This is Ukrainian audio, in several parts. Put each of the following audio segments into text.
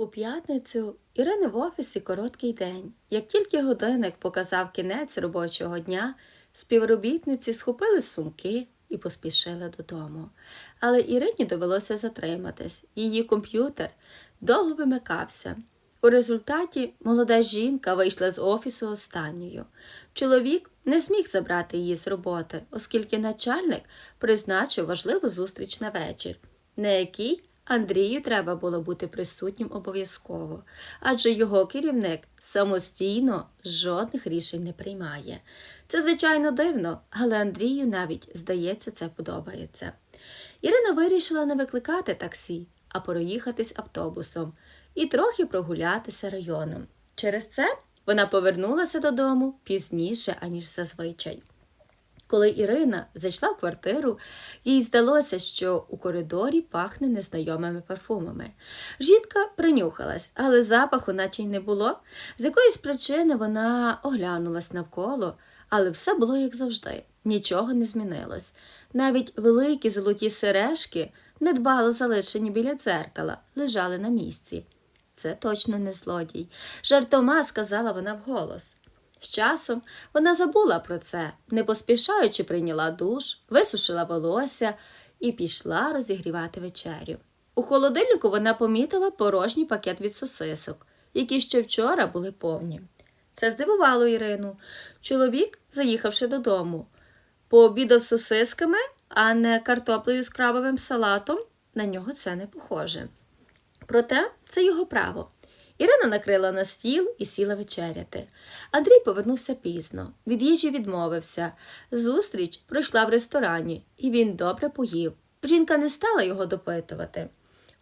У п'ятницю Ірини в офісі короткий день. Як тільки годинник показав кінець робочого дня, співробітниці схопили сумки і поспішили додому. Але Ірині довелося затриматись. Її комп'ютер довго вимикався. У результаті молода жінка вийшла з офісу останньою. Чоловік не зміг забрати її з роботи, оскільки начальник призначив важливу зустріч на вечір, на якій Андрію треба було бути присутнім обов'язково, адже його керівник самостійно жодних рішень не приймає. Це, звичайно, дивно, але Андрію навіть, здається, це подобається. Ірина вирішила не викликати таксі, а проїхатись автобусом і трохи прогулятися районом. Через це вона повернулася додому пізніше, аніж зазвичай. Коли Ірина зайшла в квартиру, їй здалося, що у коридорі пахне незнайомими парфумами. Жінка принюхалась, але запаху наче й не було. З якоїсь причини вона оглянулась навколо, але все було як завжди, нічого не змінилось. Навіть великі золоті сережки, недбало залишені біля дзеркала, лежали на місці. Це точно не злодій. Жартома сказала вона вголос. З часом вона забула про це, не поспішаючи прийняла душ, висушила волосся і пішла розігрівати вечерю. У холодильнику вона помітила порожній пакет від сосисок, які ще вчора були повні. Це здивувало Ірину. Чоловік, заїхавши додому, пообідав сосисками, а не картоплею з крабовим салатом, на нього це не похоже. Проте це його право. Ірина накрила на стіл і сіла вечеряти. Андрій повернувся пізно, від їжі відмовився. Зустріч пройшла в ресторані, і він добре поїв. Жінка не стала його допитувати.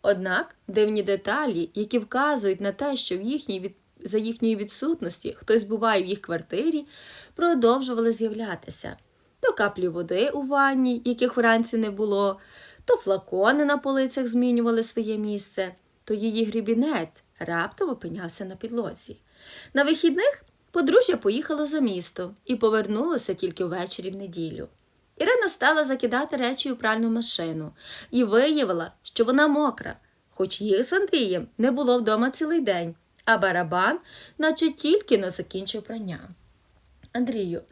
Однак дивні деталі, які вказують на те, що в їхній від... за їхньої відсутності хтось буває в їх квартирі, продовжували з'являтися. То каплі води у ванні, яких вранці не було, то флакони на полицях змінювали своє місце, то її грібінець раптом опинявся на підлозі. На вихідних подружжя поїхало за місто і повернулося тільки ввечері в неділю. Ірина стала закидати речі у пральну машину і виявила, що вона мокра, хоч їх з Андрієм не було вдома цілий день, а барабан, наче тільки не закінчив прання. Андрію,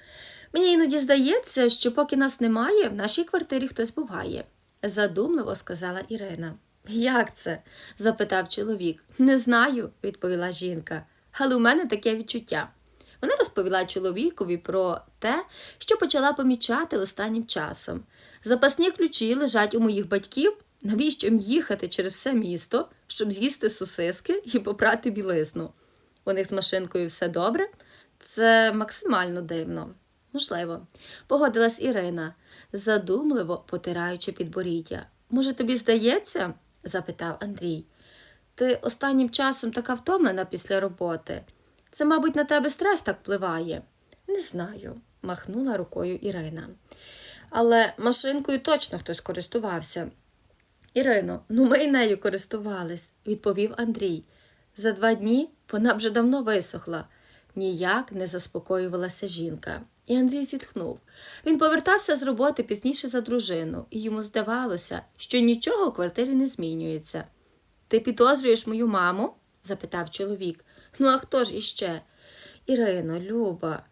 мені іноді здається, що поки нас немає, в нашій квартирі хтось буває, задумливо сказала Ірина. Як це? запитав чоловік. Не знаю, відповіла жінка, але у мене таке відчуття. Вона розповіла чоловікові про те, що почала помічати останнім часом. Запасні ключі лежать у моїх батьків. Навіщо їм їхати через все місто, щоб з'їсти сосиски і попрати білизну? У них з машинкою все добре? Це максимально дивно. Можливо, погодилась Ірина, задумливо потираючи підборіддя. Може, тобі здається? Запитав Андрій. Ти останнім часом така втомлена після роботи. Це, мабуть, на тебе стрес так впливає. Не знаю, махнула рукою Ірина. Але машинкою точно хтось користувався. Ірино, ну ми й нею користувались, відповів Андрій. За два дні вона вже давно висохла. Ніяк не заспокоювалася жінка. І Андрій зітхнув. Він повертався з роботи пізніше за дружину, і йому здавалося, що нічого у квартирі не змінюється. Ти підозрюєш мою маму? запитав чоловік. Ну, а хто ж іще? Ірино, Люба.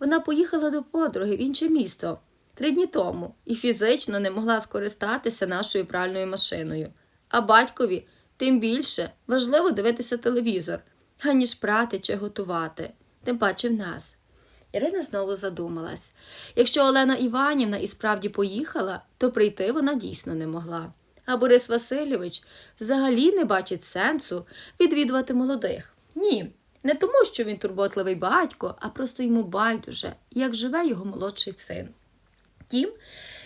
Вона поїхала до подруги в інше місто три дні тому і фізично не могла скористатися нашою пральною машиною. А батькові тим більше важливо дивитися телевізор, аніж прати чи готувати, тим паче в нас. Ірина знову задумалась. Якщо Олена Іванівна і справді поїхала, то прийти вона дійсно не могла. А Борис Васильович взагалі не бачить сенсу відвідувати молодих. Ні, не тому, що він турботливий батько, а просто йому байдуже, як живе його молодший син. Тім,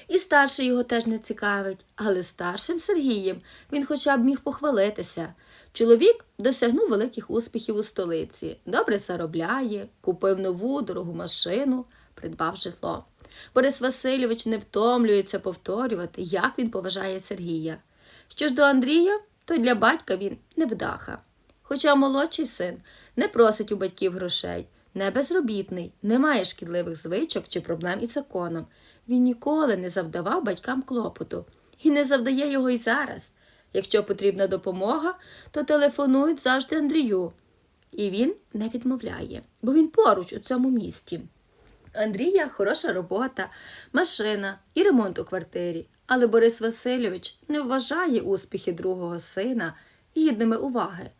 і старший його теж не цікавить, але старшим Сергієм він хоча б міг похвалитися. Чоловік досягнув великих успіхів у столиці, добре заробляє, купив нову дорогу машину, придбав житло. Борис Васильович не втомлюється повторювати, як він поважає Сергія. Що ж до Андрія, то для батька він невдаха. Хоча молодший син не просить у батьків грошей, не безробітний, не має шкідливих звичок чи проблем із законом. Він ніколи не завдавав батькам клопоту і не завдає його й зараз. Якщо потрібна допомога, то телефонують завжди Андрію. І він не відмовляє, бо він поруч у цьому місті. Андрія хороша робота, машина і ремонт у квартирі. Але Борис Васильович не вважає успіхи другого сина гідними уваги.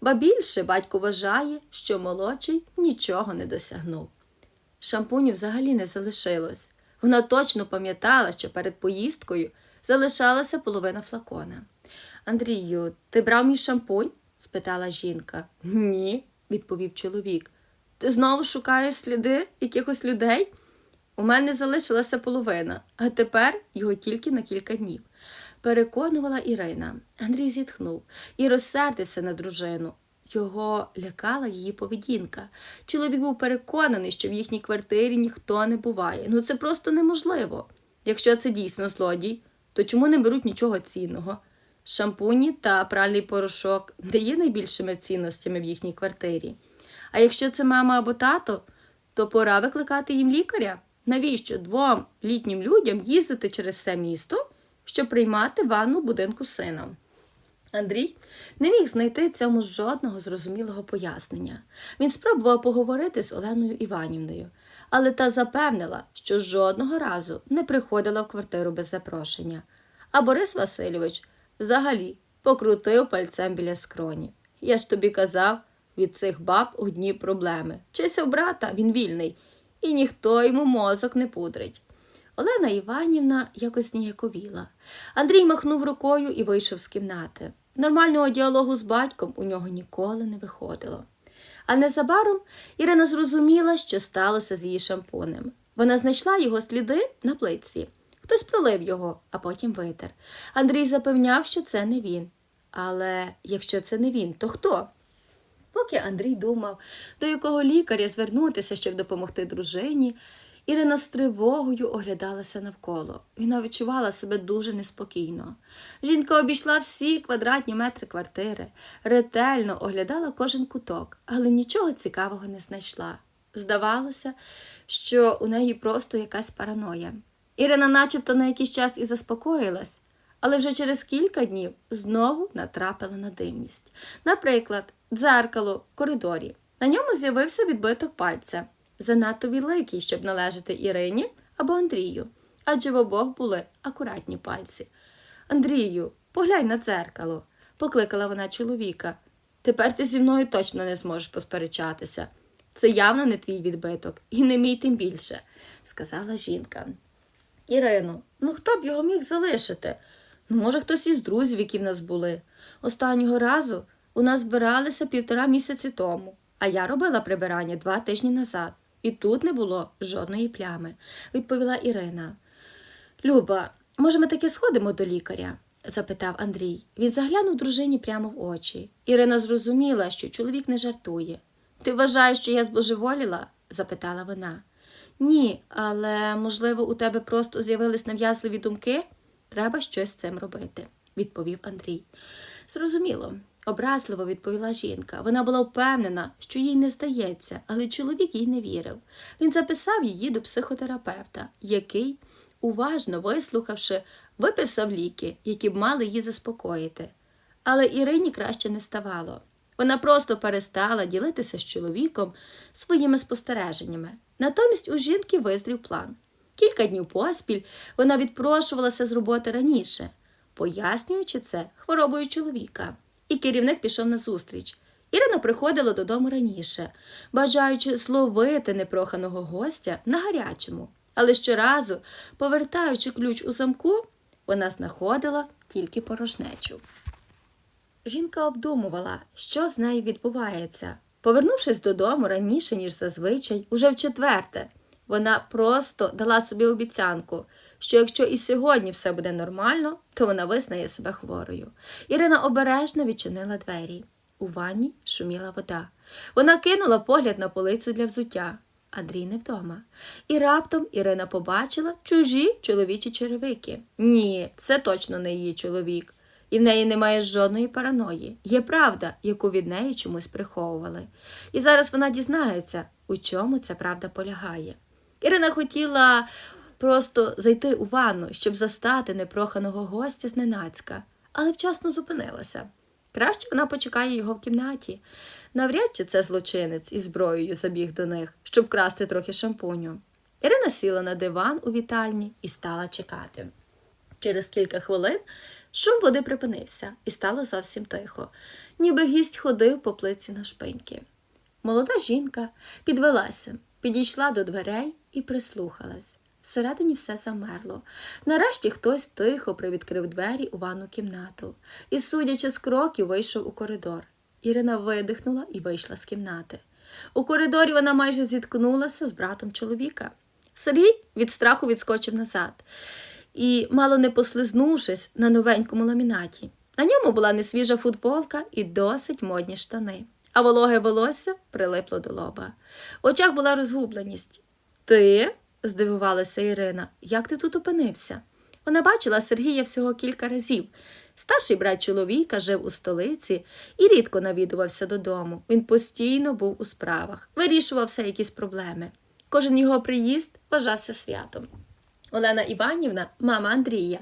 Ба більше батько вважає, що молодший нічого не досягнув. Шампунів взагалі не залишилось. Вона точно пам'ятала, що перед поїздкою залишалася половина флакона. Андрію, ти брав мій шампунь? спитала жінка. Ні, відповів чоловік. Ти знову шукаєш сліди якихось людей? У мене залишилася половина, а тепер його тільки на кілька днів. Переконувала Ірина. Андрій зітхнув і розсердився на дружину. Його лякала її поведінка. Чоловік був переконаний, що в їхній квартирі ніхто не буває. Ну це просто неможливо. Якщо це дійсно злодій, то чому не беруть нічого цінного? Шампуні та пральний порошок не є найбільшими цінностями в їхній квартирі. А якщо це мама або тато, то пора викликати їм лікаря. Навіщо двом літнім людям їздити через все місто, щоб приймати ванну в будинку сина? Андрій не міг знайти цьому жодного зрозумілого пояснення. Він спробував поговорити з Оленою Іванівною, але та запевнила, що жодного разу не приходила в квартиру без запрошення. А Борис Васильович взагалі покрутив пальцем біля скроні. Я ж тобі казав, від цих баб одні проблеми. Вчися в брата, він вільний, і ніхто йому мозок не пудрить. Олена Іванівна якось ніяковіла. Андрій махнув рукою і вийшов з кімнати. Нормального діалогу з батьком у нього ніколи не виходило. А незабаром Ірина зрозуміла, що сталося з її шампунем. Вона знайшла його сліди на плитці. Хтось пролив його, а потім витер. Андрій запевняв, що це не він. Але якщо це не він, то хто? Поки Андрій думав, до якого лікаря звернутися, щоб допомогти дружині, Ірина з тривогою оглядалася навколо. Вона відчувала себе дуже неспокійно. Жінка обійшла всі квадратні метри квартири, ретельно оглядала кожен куток, але нічого цікавого не знайшла. Здавалося, що у неї просто якась параноя. Ірина начебто на якийсь час і заспокоїлась, але вже через кілька днів знову натрапила на дивність. Наприклад, дзеркало в коридорі. На ньому з'явився відбиток пальця, занадто великий, щоб належати Ірині або Андрію, адже в обох були акуратні пальці. Андрію, поглянь на дзеркало, покликала вона чоловіка. Тепер ти зі мною точно не зможеш посперечатися. Це явно не твій відбиток, і не мій тим більше, сказала жінка. Ірино, ну хто б його міг залишити? Ну, може, хтось із друзів, які в нас були. Останнього разу у нас збиралися півтора місяці тому, а я робила прибирання два тижні назад, і тут не було жодної плями, відповіла Ірина. Люба, може, ми таки сходимо до лікаря? запитав Андрій. Він заглянув дружині прямо в очі. Ірина зрозуміла, що чоловік не жартує. Ти вважаєш, що я збожеволіла? запитала вона. Ні, але, можливо, у тебе просто з'явились нав'язливі думки? Треба щось з цим робити, відповів Андрій. Зрозуміло, образливо відповіла жінка. Вона була впевнена, що їй не здається, але чоловік їй не вірив. Він записав її до психотерапевта, який, уважно вислухавши, виписав ліки, які б мали її заспокоїти. Але Ірині краще не ставало. Вона просто перестала ділитися з чоловіком своїми спостереженнями. Натомість у жінки визрів план. Кілька днів поспіль вона відпрошувалася з роботи раніше, пояснюючи це хворобою чоловіка. І керівник пішов на зустріч. Ірина приходила додому раніше, бажаючи зловити непроханого гостя на гарячому. Але щоразу, повертаючи ключ у замку, вона знаходила тільки порожнечу. Жінка обдумувала, що з нею відбувається. Повернувшись додому раніше, ніж зазвичай, уже в четверте, вона просто дала собі обіцянку, що якщо і сьогодні все буде нормально, то вона визнає себе хворою. Ірина обережно відчинила двері. У ванні шуміла вода. Вона кинула погляд на полицю для взуття. Андрій не вдома. І раптом Ірина побачила чужі чоловічі черевики. Ні, це точно не її чоловік. І в неї немає жодної параної. Є правда, яку від неї чомусь приховували. І зараз вона дізнається, у чому ця правда полягає. Ірина хотіла просто зайти у ванну, щоб застати непроханого гостя зненацька. але вчасно зупинилася. Краще вона почекає його в кімнаті. Навряд чи це злочинець із зброєю забіг до них, щоб красти трохи шампуню. Ірина сіла на диван у вітальні і стала чекати. Через кілька хвилин шум води припинився і стало зовсім тихо, ніби гість ходив по плиці на шпиньки. Молода жінка підвелася, підійшла до дверей і прислухалась. Всередині все замерло. Нарешті хтось тихо привідкрив двері у ванну кімнату і, судячи з кроків, вийшов у коридор. Ірина видихнула і вийшла з кімнати. У коридорі вона майже зіткнулася з братом чоловіка. Сергій від страху відскочив назад і, мало не послизнувшись на новенькому ламінаті. На ньому була несвіжа футболка і досить модні штани, а вологе волосся прилипло до лоба. В очах була розгубленість. Ти? здивувалася Ірина. Як ти тут опинився? Вона бачила Сергія всього кілька разів. Старший брат чоловіка жив у столиці і рідко навідувався додому. Він постійно був у справах, вирішував все якісь проблеми. Кожен його приїзд вважався святом. Олена Іванівна, мама Андрія,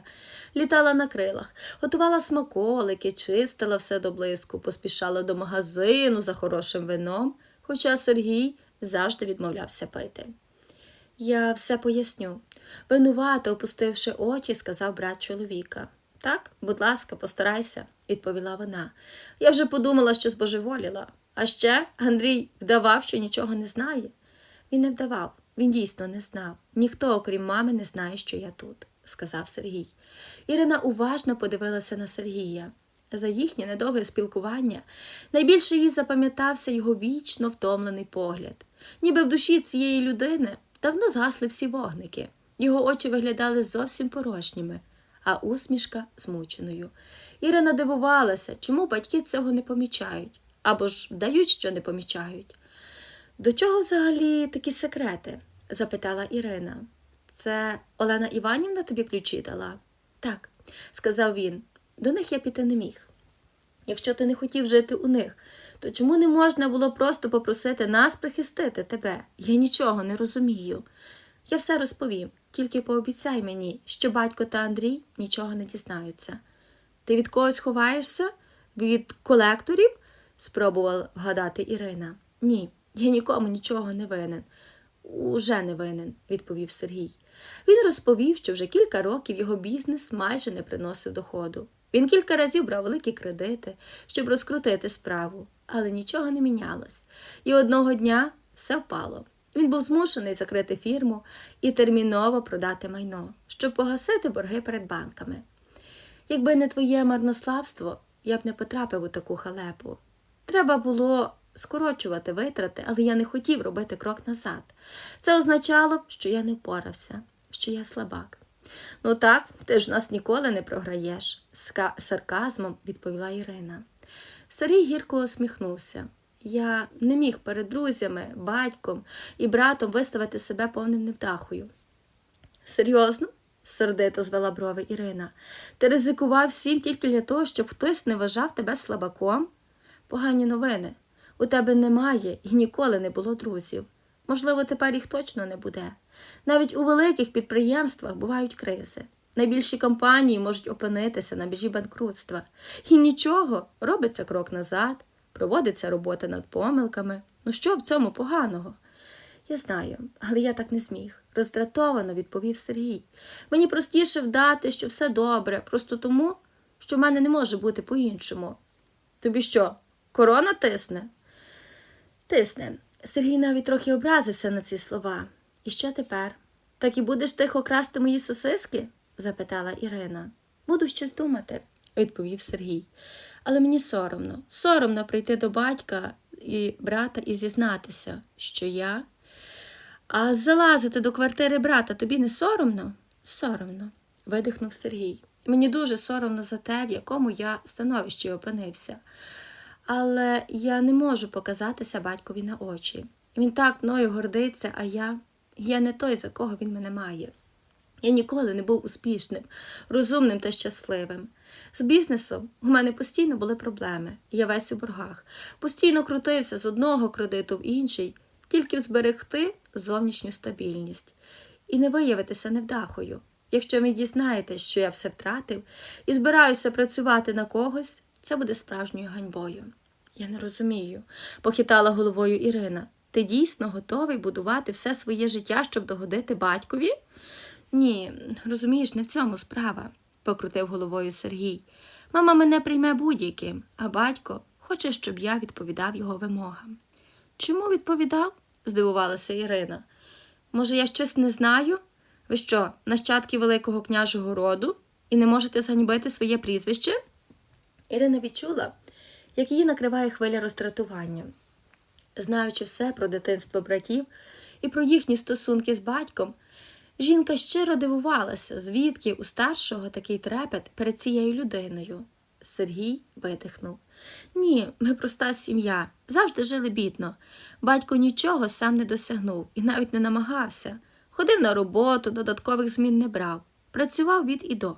літала на крилах, готувала смаколики, чистила все до блиску, поспішала до магазину за хорошим вином, хоча Сергій завжди відмовлявся пити. Я все поясню. Винувато, опустивши очі, сказав брат чоловіка. Так, будь ласка, постарайся, відповіла вона. Я вже подумала, що збожеволіла. А ще Андрій вдавав, що нічого не знає. Він не вдавав, він дійсно не знав. Ніхто, окрім мами, не знає, що я тут, сказав Сергій. Ірина уважно подивилася на Сергія. За їхнє недовге спілкування найбільше їй запам'ятався його вічно втомлений погляд. Ніби в душі цієї людини давно згасли всі вогники. Його очі виглядали зовсім порожніми, а усмішка змученою. Ірина дивувалася, чому батьки цього не помічають або ж вдають, що не помічають. До чого взагалі такі секрети? Запитала Ірина. Це Олена Іванівна тобі ключі дала? Так, сказав він. До них я піти не міг. Якщо ти не хотів жити у них, то чому не можна було просто попросити нас прихистити тебе? Я нічого не розумію. Я все розповім, тільки пообіцяй мені, що батько та Андрій нічого не дізнаються. Ти від когось ховаєшся? Від колекторів? спробувала вгадати Ірина. Ні, я нікому нічого не винен. Уже не винен, відповів Сергій. Він розповів, що вже кілька років його бізнес майже не приносив доходу. Він кілька разів брав великі кредити, щоб розкрутити справу, але нічого не мінялось. І одного дня все впало. Він був змушений закрити фірму і терміново продати майно, щоб погасити борги перед банками. Якби не твоє марнославство, я б не потрапив у таку халепу. Треба було скорочувати витрати, але я не хотів робити крок назад. Це означало що я не впорався, що я слабак. Ну так, ти ж нас ніколи не програєш, з сарказмом відповіла Ірина. Старий гірко усміхнувся. Я не міг перед друзями, батьком і братом виставити себе повним невдахою. Серйозно? сердито звела брови Ірина. Ти ризикував всім тільки для того, щоб хтось не вважав тебе слабаком? Погані новини. У тебе немає і ніколи не було друзів. Можливо, тепер їх точно не буде. Навіть у великих підприємствах бувають кризи. Найбільші компанії можуть опинитися на біжі банкрутства. І нічого, робиться крок назад, проводиться робота над помилками. Ну що в цьому поганого? Я знаю, але я так не зміг. Роздратовано відповів Сергій. Мені простіше вдати, що все добре, просто тому, що в мене не може бути по-іншому. Тобі що, корона тисне? Тисне. Сергій навіть трохи образився на ці слова. І що тепер? Так і будеш тихо красти мої сосиски? запитала Ірина. Буду щось думати, відповів Сергій. Але мені соромно, соромно прийти до батька і брата і зізнатися, що я. А залазити до квартири брата тобі не соромно? Соромно, видихнув Сергій. Мені дуже соромно за те, в якому я становищі опинився. Але я не можу показатися батькові на очі. Він так мною гордиться, а я я не той, за кого він мене має. Я ніколи не був успішним, розумним та щасливим. З бізнесом у мене постійно були проблеми, я весь у боргах, постійно крутився з одного кредиту в інший, тільки зберегти зовнішню стабільність і не виявитися невдахою. Якщо ви дізнаєтесь, що я все втратив і збираюся працювати на когось, це буде справжньою ганьбою. Я не розумію, похитала головою Ірина. Ти дійсно готовий будувати все своє життя, щоб догодити батькові? Ні, розумієш, не в цьому справа, покрутив головою Сергій. Мама мене прийме будь-яким, а батько хоче, щоб я відповідав його вимогам. Чому відповідав? здивувалася Ірина. Може, я щось не знаю? Ви що, нащадки Великого княжого роду і не можете зганьбити своє прізвище? Ірина відчула, як її накриває хвиля роздратування. Знаючи все про дитинство братів і про їхні стосунки з батьком, жінка щиро дивувалася, звідки у старшого такий трепет перед цією людиною. Сергій видихнув. Ні, ми проста сім'я, завжди жили бідно. Батько нічого сам не досягнув і навіть не намагався. Ходив на роботу, додаткових змін не брав, працював від і до.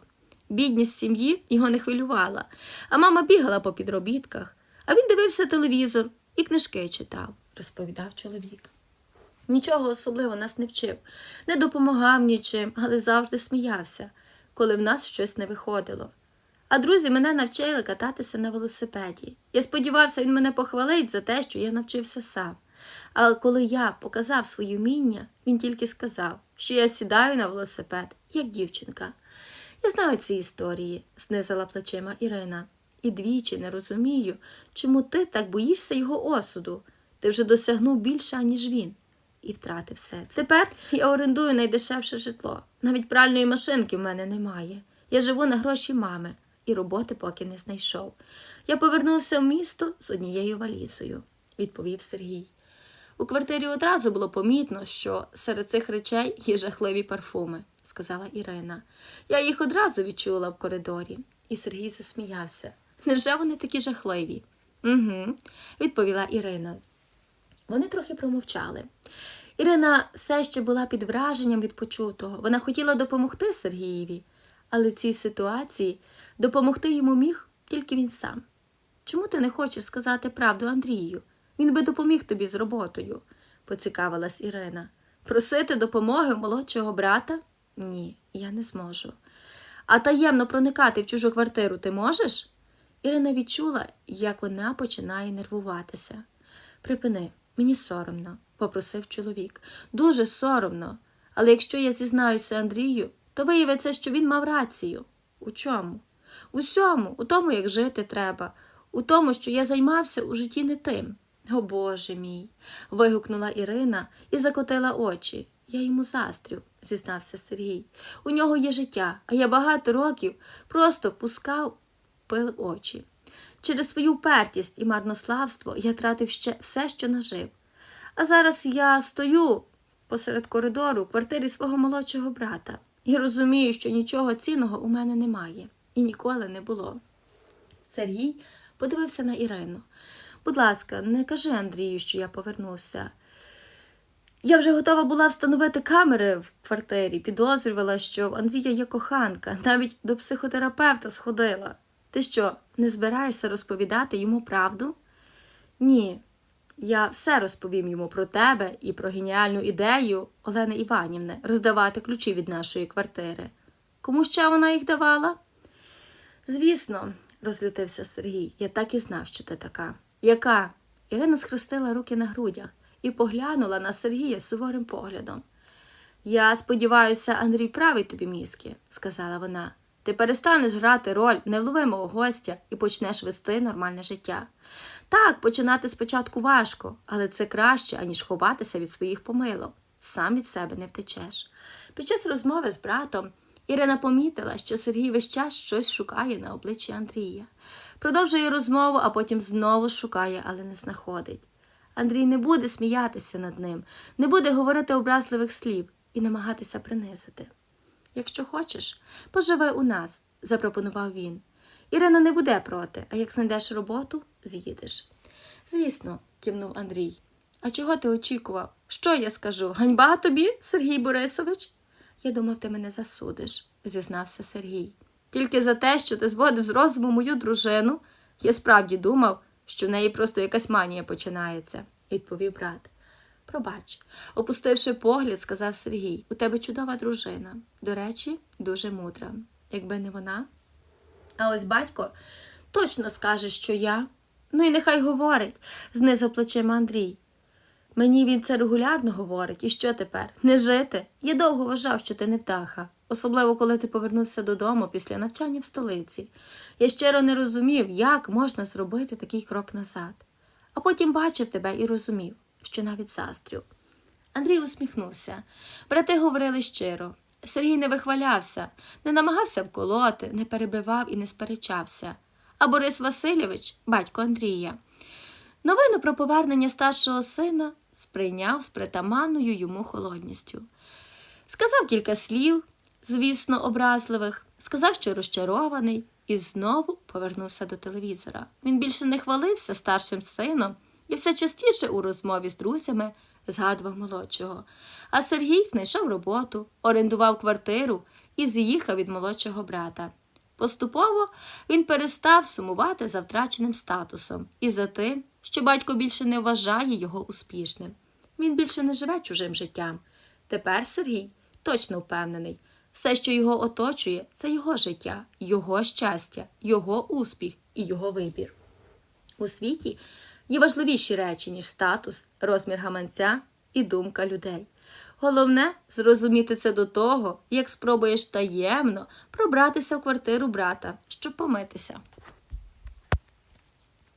Бідність сім'ї його не хвилювала, а мама бігала по підробітках, а він дивився телевізор і книжки читав, розповідав чоловік. Нічого особливо нас не вчив, не допомагав нічим, але завжди сміявся, коли в нас щось не виходило. А друзі мене навчили кататися на велосипеді. Я сподівався, він мене похвалить за те, що я навчився сам. Але коли я показав свої вміння, він тільки сказав, що я сідаю на велосипед, як дівчинка. Я знаю ці історії, знизила плечима Ірина, і двічі не розумію, чому ти так боїшся його осуду. Ти вже досягнув більше, аніж він, і втратив все. Тепер я орендую найдешевше житло. Навіть пральної машинки в мене немає. Я живу на гроші мами і роботи поки не знайшов. Я повернувся в місто з однією валізою, відповів Сергій. У квартирі одразу було помітно, що серед цих речей є жахливі парфуми, сказала Ірина. Я їх одразу відчула в коридорі, і Сергій засміявся. Невже вони такі жахливі? Угу, відповіла Ірина. Вони трохи промовчали. Ірина все ще була під враженням від почутого. Вона хотіла допомогти Сергієві, але в цій ситуації допомогти йому міг тільки він сам. Чому ти не хочеш сказати правду Андрію? Він би допоміг тобі з роботою, поцікавилась Ірина. Просити допомоги молодшого брата? Ні, я не зможу. А таємно проникати в чужу квартиру ти можеш? Ірина відчула, як вона починає нервуватися. Припини, мені соромно, попросив чоловік. Дуже соромно. Але якщо я зізнаюся Андрію, то виявиться, що він мав рацію. У чому? Усьому, у тому, як жити треба, у тому, що я займався у житті не тим. О Боже мій. вигукнула Ірина і закотила очі. Я йому застрю, зізнався Сергій. У нього є життя, а я багато років просто пускав пил очі. Через свою пертість і марнославство я тратив ще все, що нажив. А зараз я стою посеред коридору в квартирі свого молодшого брата і розумію, що нічого цінного у мене немає і ніколи не було. Сергій подивився на Ірину. Будь ласка, не кажи Андрію, що я повернувся. Я вже готова була встановити камери в квартирі, підозрювала, що в Андрія є коханка, навіть до психотерапевта сходила. Ти що, не збираєшся розповідати йому правду? Ні, я все розповім йому про тебе і про геніальну ідею Олени Іванівни роздавати ключі від нашої квартири. Кому ще вона їх давала? Звісно, розлютився Сергій, я так і знав, що ти така. Яка? Ірина схрестила руки на грудях і поглянула на Сергія суворим поглядом. Я сподіваюся, Андрій править тобі мізки, сказала вона. Ти перестанеш грати роль невловимого гостя і почнеш вести нормальне життя. Так, починати спочатку важко, але це краще, аніж ховатися від своїх помилок. Сам від себе не втечеш. Під час розмови з братом Ірина помітила, що Сергій весь час щось шукає на обличчі Андрія. Продовжує розмову, а потім знову шукає, але не знаходить. Андрій не буде сміятися над ним, не буде говорити образливих слів і намагатися принизити. Якщо хочеш, поживай у нас, запропонував він. Ірина не буде проти, а як знайдеш роботу, з'їдеш. Звісно, кивнув Андрій. А чого ти очікував? Що я скажу? Ганьба тобі, Сергій Борисович? Я думав, ти мене засудиш, зізнався Сергій. Тільки за те, що ти зводив з розуму мою дружину, я справді думав, що в неї просто якась манія починається, відповів брат. Пробач, опустивши погляд, сказав Сергій, у тебе чудова дружина. До речі, дуже мудра. Якби не вона. А ось батько точно скаже, що я. Ну і нехай говорить, знизав плечима Андрій. Мені він це регулярно говорить, і що тепер? Не жити? Я довго вважав, що ти не вдаха, особливо коли ти повернувся додому після навчання в столиці. Я щиро не розумів, як можна зробити такий крок назад. А потім бачив тебе і розумів, що навіть заздрю. Андрій усміхнувся. Брати говорили щиро. Сергій не вихвалявся, не намагався вколоти, не перебивав і не сперечався. А Борис Васильович, батько Андрія, новину про повернення старшого сина сприйняв з притаманною йому холодністю. Сказав кілька слів, звісно, образливих, сказав, що розчарований, і знову повернувся до телевізора. Він більше не хвалився старшим сином і все частіше у розмові з друзями згадував молодшого. А Сергій знайшов роботу, орендував квартиру і з'їхав від молодшого брата. Поступово він перестав сумувати за втраченим статусом і за тим, що батько більше не вважає його успішним. Він більше не живе чужим життям. Тепер Сергій точно впевнений, все, що його оточує, це його життя, його щастя, його успіх і його вибір. У світі є важливіші речі, ніж статус, розмір гаманця і думка людей. Головне зрозуміти це до того, як спробуєш таємно пробратися в квартиру брата, щоб помитися.